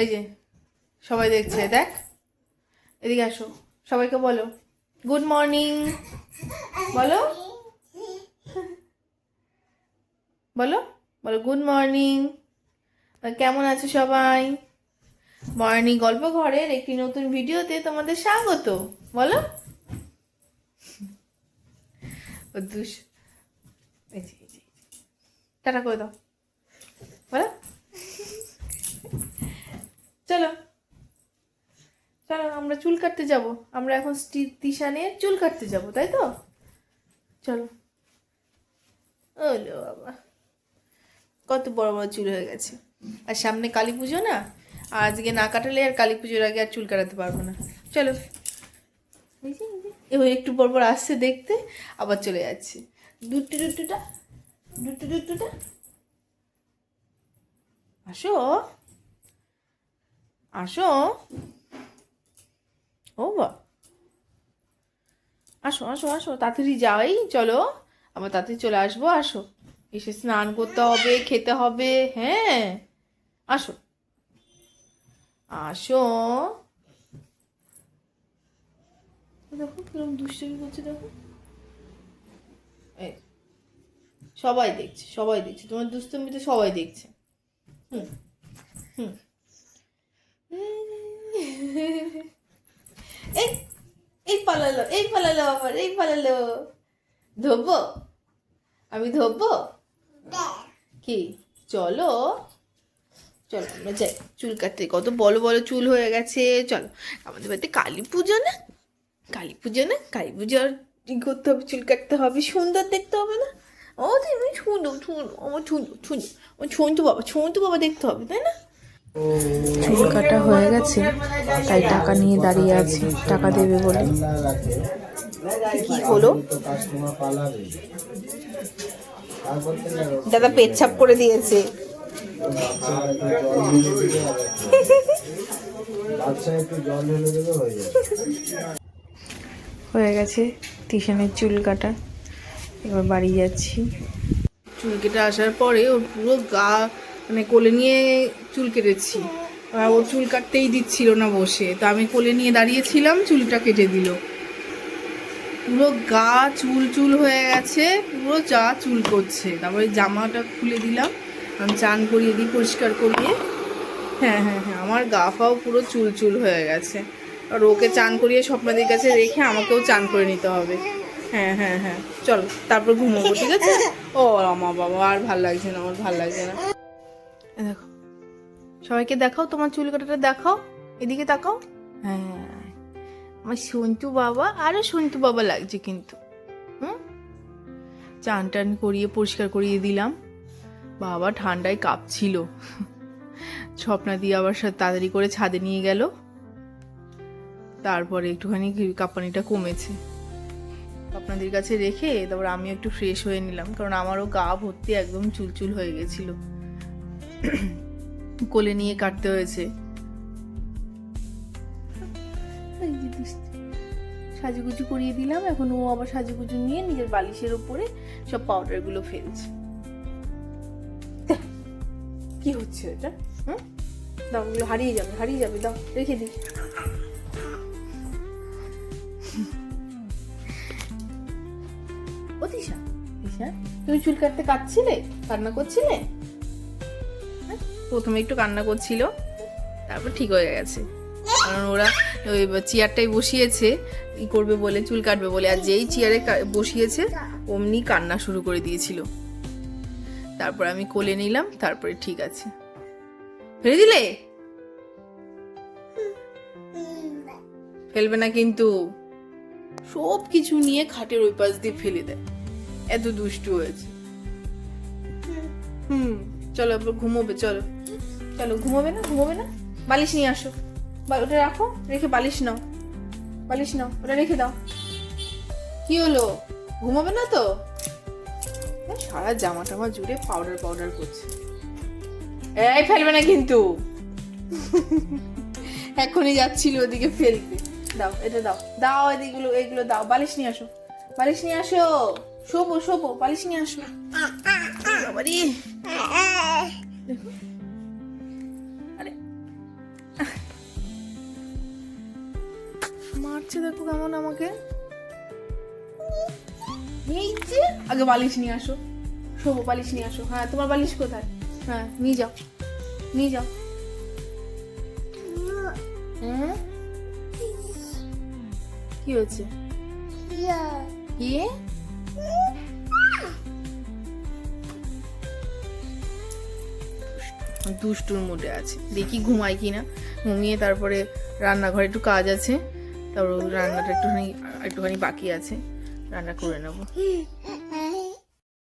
এই যে, সবাই দেখছে, দেখ। এদিকে আসো, সবাইকে বলো। গুড মর্নিং বলো। বলো বলো গুড মর্নিং কেমন আছো সবাই? মর্নিং গল্প ঘরের একটি নতুন ভিডিওতে তোমাদের স্বাগত। বলো। টাটা করে দাও। বলো। চলো। চলো, আমরা চুল কাটতে যাব। আমরা এখন তিশানের চুল কাটতে যাব, তাই তো? চলো। ওলো বাবা। কত বড় বড় চুল হয়ে গেছে। আর সামনে কালী পুজো না? আজকে না কাটালে আর কালী পুজোর আগে আর চুল কাটাতে পারব না। চলো। এবার একটু পর পর আসছে দেখতে, আবার চলে যাচ্ছে। দুট্টু দুট্টুটা, দুট্টু আসো। আসো। ও বা আসো আসো আসো, তাড়াতাড়ি যাই, চলো। আবার তাড়াতাড়ি চলে আসব, আসো। এসে স্নান করতে হবে, খেতে হবে হ্যাঁ। আসো। আসো। দেখো কীরকম দুষ্টুমি করছে, দেখো। এই, সবাই দেখছে সবাই দেখছে। তোমার দুষ্টুমিতে সবাই দেখছে। হুম হুম। এই এই পালালো এই পালালো আবার এই পালালো। ধোবো? আমি ধোবো? কি? চলো। চলো, আমরা যাই। চুল কাটতে, কত বড় বড় চুল হয়ে গেছে। চলো, আমাদের বাড়িতে কালী পুজো না? কালী পুজো না? কালী পুজোর করতে হবে? চুল কাটতে হবে। সুন্দর দেখতে হবে না? ও তুমি ছুঁদো ছুঁদো আমার ছুঁদো ছুঁদো ও ছুঁতো বাবা ছুঁতো বাবা দেখতে হবে, তাই না? চুল কাটা হয়ে গেছে তাই টাকা নিয়ে দাঁড়িয়ে আছে। টাকা দেবে বলে। কি হলো? দাদা পেচ্ছাপ করে দিয়েছে। হয়ে গেছে টিউশনের চুল কাটা। এবার বাড়ি যাচ্ছি। চুল কেটে আসার পরে ওর পুরো গা মানে কোলে নিয়ে চুল কেটেছি। ও চুল কাটতেই দিচ্ছিল না বসে। তো আমি কোলে নিয়ে দাঁড়িয়েছিলাম, চুলটা কেটে দিল। পুরো গা চুল চুল হয়ে গেছে, পুরো যা চুল করছে। তারপরে জামাটা খুলে দিলাম, আমি চান করিয়ে দিই পরিষ্কার করিয়ে। হ্যাঁ হ্যাঁ হ্যাঁ আমার গা ফাও পুরো চুল চুল হয়ে গেছে। আর ওকে চান করিয়ে স্বপ্নাদের কাছে রেখে আমাকেও চান করে নিতে হবে। হ্যাঁ হ্যাঁ হ্যাঁ চল, তারপর ঘুমোবো, ঠিক আছে? ও আমার বাবা, আর ভালো লাগছে না, আমার ভালো লাগছে না। দেখো। সবাইকে দেখাও, তোমার চুল কাটাটা দেখাও, এদিকে তাকাও। হ্যাঁ আমার সন্তু বাবা, আরও সন্তু বাবা লাগছে কিন্তু। হুম? চান টান করিয়ে, পরিষ্কার করিয়ে দিলাম। বাবা ঠান্ডায় কাঁপছিল। স্বপ্না দিয়ে আবার তাড়াতাড়ি করে ছাদে নিয়ে গেল। তারপরে একটুখানি কাঁপানিটা কমেছে। আপনাদের কাছে রেখে, তারপর আমি একটু ফ্রেশ হয়ে নিলাম। কারণ আমারও গা ভর্তি একদম চুলচুল হয়ে গেছিল। কোলে নিয়ে কাটতে হয়েছে। সাজুগুজু করিয়ে দিলাম। এখন ও আবার সাজুগুজু নিয়ে নিজের বালিশের উপরে সব পাউডারগুলো ফেলছে। কি হচ্ছে এটা? হুম? দাও, ওগুলো হারিয়ে যাবে হারিয়ে যাবে, দাও, রেখে দিই। ও তিশা তিশা তুমি চুল কাটতে কাটছিলে? কান্না করছিলে? প্রথমে একটু কান্না করছিল, তারপর ঠিক হয়ে গেছে। কারণ ওরা ওই চেয়ারটাই বসিয়েছে, ই করবে বলে, চুল কাটবে বলে, আর যেই চেয়ারে বসিয়েছে, অমনি কান্না শুরু করে দিয়েছিল। তারপর আমি কোলে নিলাম, তারপরে ঠিক আছে। ফেলে দিলে? ফেলবে না কিন্তু। সব কিছু নিয়ে খাটের ওই পাশ দিয়ে ফেলে দেয়। এত দুষ্টু হয়েছে। হুম, চলো এবার ঘুমোবে, চলো। চলো ঘুমোবে না? ঘুমোবে না? বালিশ নিয়ে আসো। বা- ওটা রাখো রেখে বালিশ নাও। বালিশ নাও ওটা রেখে দাও। কি হলো? ঘুমাবে না তো? সারা জামা টামা জুড়ে পাউডার পাউডার করছে। এই ফেলবে না কিন্তু। এখনই যাচ্ছিল ওদিকে ফেলতে। দাও এটা দাও। দাও এদিকগুলো এগুলো দাও। বালিশ নিয়ে আসো। বালিশ নিয়ে আসো। শোবো শোবো বালিশ নিয়ে আসো। দেখো। করছে দেখো কেমন আমাকে। এই যে আগে বালিশ নিয়ে আসো। শোবো বালিশ নিয়ে আসো। হ্যাঁ তোমার বালিশ কোথায়? হ্যাঁ নিয়ে যাও। নিয়ে যাও। কি হয়েছে? ইয়ে দুষ্টুর মুডে আছে। দেখি ঘুমাই কিনা। ঘুমিয়ে তারপরে রান্নাঘরে একটু কাজ আছে। তারপর রান্নাটা একটুখানি একটুখানি বাকি আছে। রান্না করে নেব।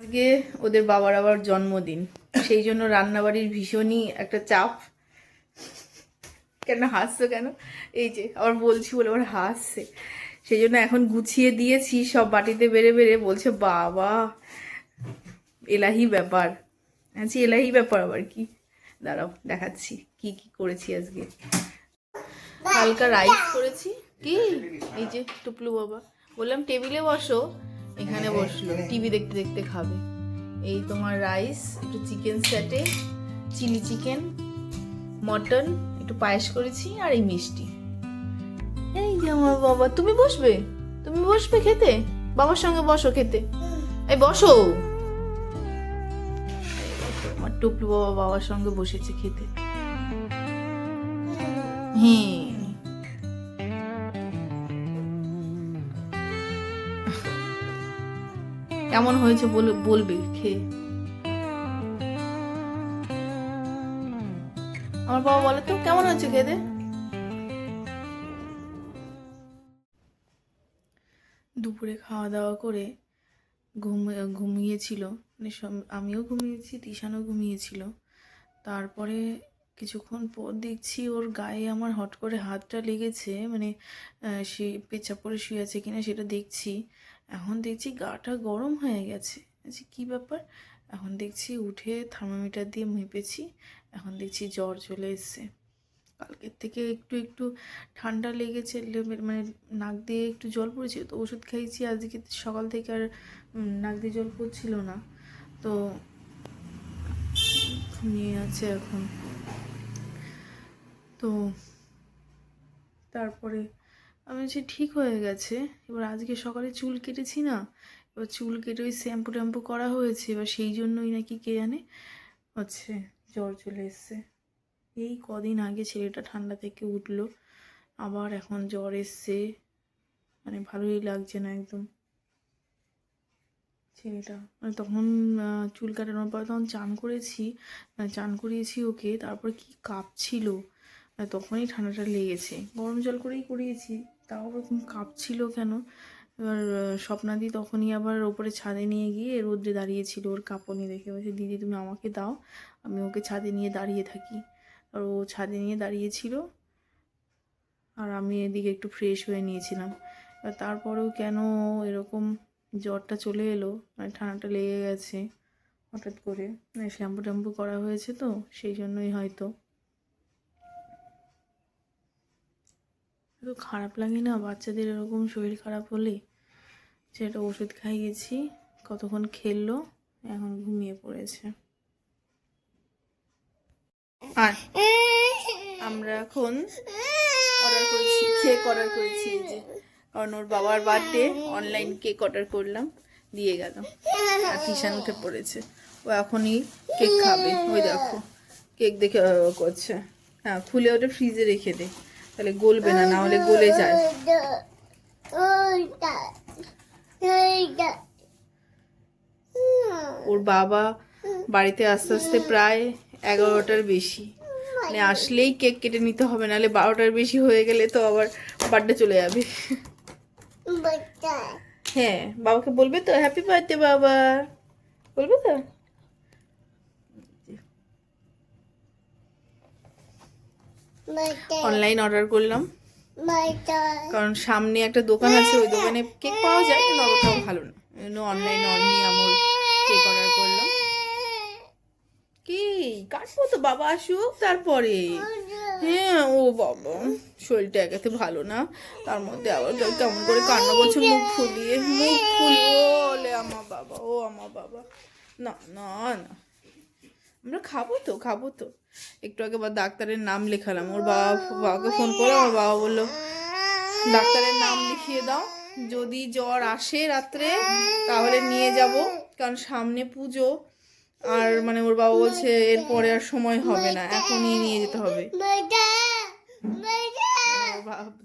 আজকে ওদের বাবার আবার জন্মদিন। সেই জন্য রান্নাবাড়ির ভীষণই একটা চাপ। কেন হাসছো কেন? এই যে, আবার বলছি বলে আবার হাসছে। সেই জন্য এখন গুছিয়ে দিয়েছি, সব বাটিতে বেড়ে বেড়ে বলছে, বাবা, এলাহি ব্যাপার। আছি এলাহি ব্যাপার আবার কি? দাঁড়াও, দেখাচ্ছি কি কি করেছি আজকে। হালকা রাইস করেছি। কি? এই যে টুপলু বাবা। বললাম, টেবিলে বসো। এখানে বসল। টিভি দেখতে দেখতে খাবে। এই তোমার রাইস, একটু chicken satay, chilli chicken, mutton, একটু পায়েস করেছি আর এই মিষ্টি। এই যে আমার বাবা, তুমি বসবে? তুমি বসবে খেতে? বাবার সঙ্গে বসো খেতে। এই বসো। আমার টুকলু বাবা বাবার সঙ্গে বসেছে খেতে। হ্যাঁ। কেমন হয়েছে বলে বলবে খেয়ে? আমার বাবা বলে তো, কেমন হয়েছে খেতে দুপুরে খাওয়া দাওয়া করে ঘুম, ঘুমিয়েছিল। মানে আমিও ঘুমিয়েছি, তিশানও ঘুমিয়েছিল। তারপরে কিছুক্ষণ পর দেখছি ওর গায়ে আমার হট করে হাতটা লেগেছে মানে সে পেঁচা পড়ে শুয়ে আছে কিনা সেটা দেখছি। এখন দেখছি গাটা গরম হয়ে গেছে। আচ্ছা কী ব্যাপার? এখন দেখছি উঠে থার্মোমিটার দিয়ে মেপেছি, এখন দেখছি জ্বর চলে এসছে। কালকের থেকে একটু একটু ঠান্ডা লেগেছে মানে নাক দিয়ে একটু জল পড়েছিল, তো ওষুধ খাইছি আজকে সকাল থেকে আর নাক দিয়ে জল পড়ছিল না। তো ঘুমিয়ে আছে এখন। তো তারপরে আমি বলছি, ঠিক হয়ে গেছে। এবার আজকে সকালে চুল কেটেছি না? এবার চুল কেটে ওই শ্যাম্পু ট্যাম্পু করা হয়েছে। এবার সেই জন্যই নাকি কে জানে? হচ্ছে, জ্বর চলে এসছে। এই কদিন আগে ছেলেটা ঠান্ডা থেকে উঠল। আবার এখন জ্বর এসছে। মানে ভালোই লাগছে না একদম। ছেলেটা মানে তখন চুল কাটানোর পর তখন চান করেছি। চান করিয়েছি ওকে। তারপর কি কাঁপছিল? তখনই ঠান্ডাটা লেগেছে। গরম জল করেই করিয়েছি। তাও ওরকম কাঁপছিল কেন? এবার স্বপ্নাদি তখনই আবার ওপরে ছাদে নিয়ে গিয়ে রোদ্রে দাঁড়িয়েছিল ওর কাঁপনি দেখে। বলছে, দিদি, তুমি আমাকে দাও, আমি ওকে ছাদে নিয়ে দাঁড়িয়ে থাকি। আর ও ছাদে নিয়ে দাঁড়িয়েছিল আর আমি এদিকে একটু ফ্রেশ হয়ে নিয়েছিলাম। তারপরেও কেন এরকম জ্বরটা চলে এলো? মানে ঠান্ডাটা লেগে গেছে হঠাৎ করে। মানে শ্যাম্পু ট্যাম্পু করা হয়েছে তো, সেই জন্যই হয়তো। এত খারাপ লাগে না? বাচ্চাদের এরকম শরীর খারাপ হলে যে সেটা ওষুধ খাইয়েছি কতক্ষণ খেললো, এখন ঘুমিয়ে পড়েছে। আর আমরা এখন অর্ডার করেছি কেক অর্ডার করেছি যে। কারণ ওর বাবার বার্থডে অনলাইন কেক অর্ডার করলাম, দিয়ে গেল। আর টিশান উঠে পড়েছে। ও এখনই কেক খাবে। ওই দেখো কেক দেখে করছে। হ্যাঁ খুলে ওটা ফ্রিজে রেখে দে। তাহলে গলবে না না হলে গলে যায়। ওর বাবা বাড়িতে আস্তে আস্তে প্রায় এগারোটার বেশি। মানে আসলেই কেক কেটে নিতে হবে নাহলে বারোটার বেশি হয়ে গেলে তো আবার বার্থডে চলে যাবে। হ্যাঁ বাবাকে বলবে তো হ্যাপি বার্থডে বাবা। বলবে তো? অনলাইন অর্ডার করলাম। কারণ সামনে একটা দোকান আছে ওই দোকানে কেক পাওয়া যায় কিন্তু অতটাও ভালো না। জন্য অনলাইন অনলি আমল কেক অর্ডার করলাম। কি? কাটবো তো বাবা আসুক তারপরে। হ্যাঁ ও বাবা শরীরটা একাতে ভালো না। তার মধ্যে আবার কেমন করে কান্না করছে মুখ ফুলিয়ে মুখ ফুলিয়ে ওলে আমার বাবা ও আমার বাবা। না না না। আমরা খাব তো খাব তো। একটু আগে বা ডাক্তারের নাম লেখালাম। ওর বাবা, বাবাকে ফোন করে আমার বাবা বলল, ডাক্তারের নাম লিখিয়ে দাও। যদি জ্বর আসে রাত্রে, তাহলে নিয়ে যাব। কারণ সামনে পুজো, আর মানে ওর বাবা বলছে, এরপরে আর সময় হবে না। এখনই নিয়ে যেতে হবে।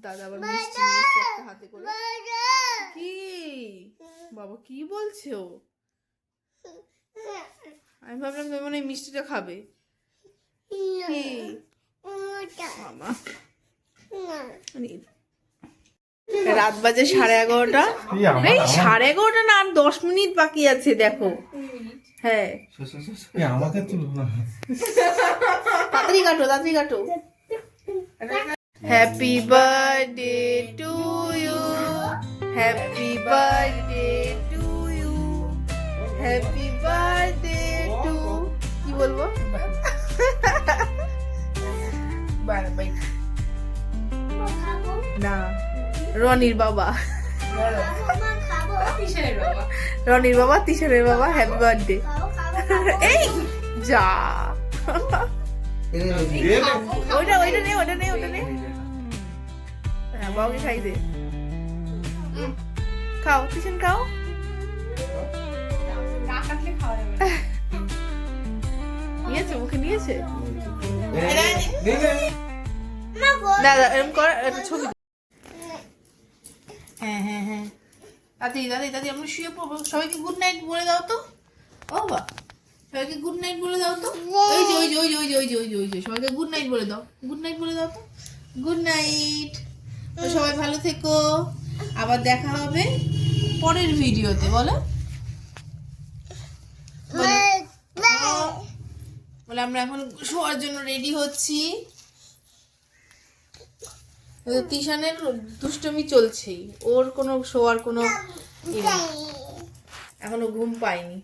দাদা আবার মিষ্টি হাতে করে কি? বাবা কি বলছে আমি ভাবলাম তুমি মানে মিষ্টিটা খাবে। কি? মামা রাত বাজে সাড়ে এগারোটা। এই সাড়ে এগারোটা না আর দশ মিনিট বাকি আছে দেখো। হ্যাঁ। আমাকে তুলো না তাড়াতাড়ি কাটো তাড়াতাড়ি কাটো। Happy birthday to you happy birthday to you happy birthday বলব না রনির বাবা রনির বাবা তিশারের বাবা হ্যাপি বার্থডে এই যা ওইটা ওইটা নে ওটা নে ওটা নে হ্যাঁ বাবাকে খাই দে খাও কিচেন খাও নিয়েছে মুখে নিয়েছে? দাদা এরকম কর একটা ছবি হ্যাঁ হ্যাঁ হ্যাঁ। দাদি দাদি দাদি আমরা শুয়ে পড়ব। সবাইকে গুড নাইট বলে দাও তো। ও বা সবাইকে গুড নাইট বলে দাও তো। ওই যে ওই যে ওই যে ওই যে ওই যে ওই যে ওই যে সবাইকে গুড নাইট বলে দাও। গুড নাইট বলে দাও তো। গুড নাইট সবাই ভালো থেকো। আবার দেখা হবে পরের ভিডিওতে বলো বলো। বলে আমরা এখন শোয়ার জন্য রেডি হচ্ছি। তিশানের দুষ্টমি চলছেই। ওর কোনো শোয়ার কোনো ই এখনও ঘুম পায়নি।